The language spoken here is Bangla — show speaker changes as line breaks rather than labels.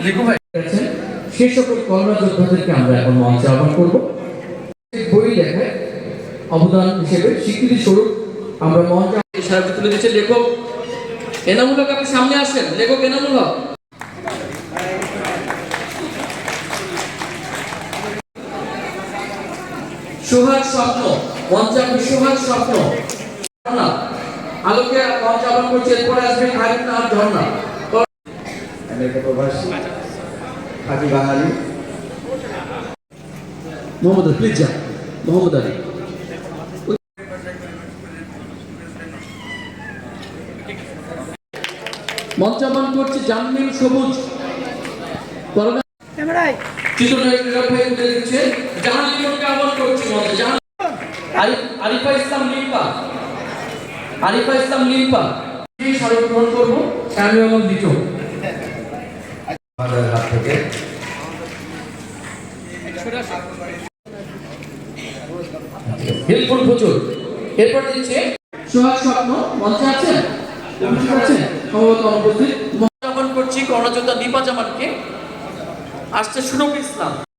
লিখু
সে সকল কলরা যোদ্ধাদেরকে আমরা এখন মঞ্চে আহ্বান করব। বই লেখায় অবদান হিসেবে স্বীকৃতি স্বরূপ আমরা মঞ্চে
ইশারা তুলে দিচ্ছে লেখক এনামুল আপনি সামনে আসেন। লেখক এনামুল সোহাগ স্বপ্ন, মঞ্চে আপনি সোহাগ স্বপ্ন আলোকে মঞ্চে আহ্বান করছি, এরপরে আসবে খালিদ নাহার ঝর্ণা।
আমেরিকা প্রবাসী খাঁটি বাঙালি।
মোহাম্মদ প্লিজ যান। মোহাম্মদ আলী। মঞ্চাবন করছে জানমিন সবুজ। করোনা দিচ্ছে মঞ্চে। জাহান আরিফা ইসলাম লিম্পা আরিফা ইসলাম লিম্পা স্মারক গ্রহণ করব এবং হেল্পফুল প্রচুর। এরপর দিচ্ছে সোহাগ স্বপ্ন মঞ্চে আছেন? উপস্থিত আছেন? সম্ভবত অনুপস্থিত। করছি করোনা যোদ্ধা দীপা জামানকে আসছে সুরভ ইসলাম।